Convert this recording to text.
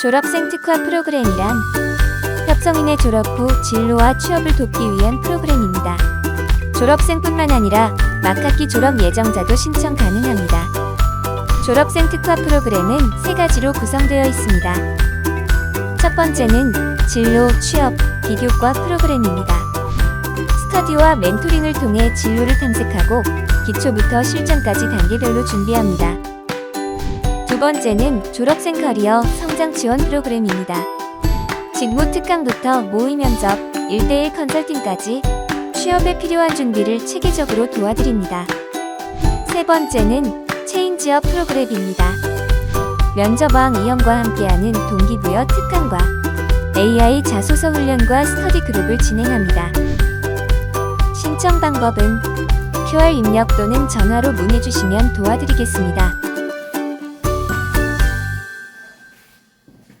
졸업생 특화 프로그램이란 협성인의 졸업 후 진로와 취업을 돕기 위한 프로그램입니다. 졸업생뿐만 아니라 막학기 졸업 예정자도 신청 가능합니다. 졸업생 특화 프로그램은 세 가지로 구성되어 있습니다. 첫 번째는 진로, 취업, 비교과 프로그램입니다. 스터디와 멘토링을 통해 진로를 탐색하고 기초부터 실전까지 단계별로 준비합니다. 두 번째는 졸업생 커리어 성장 지원 프로그램입니다. 직무 특강부터 모의 면접, 1대1 컨설팅까지 취업에 필요한 준비를 체계적으로 도와드립니다. 세 번째는 체인지업 프로그램입니다. 면접왕 이영과 함께하는 동기부여 특강과 AI 자소서 훈련과 스터디 그룹을 진행합니다. 신청 방법은 QR 입력 또는 전화로 문의 주시면 도와드리겠습니다.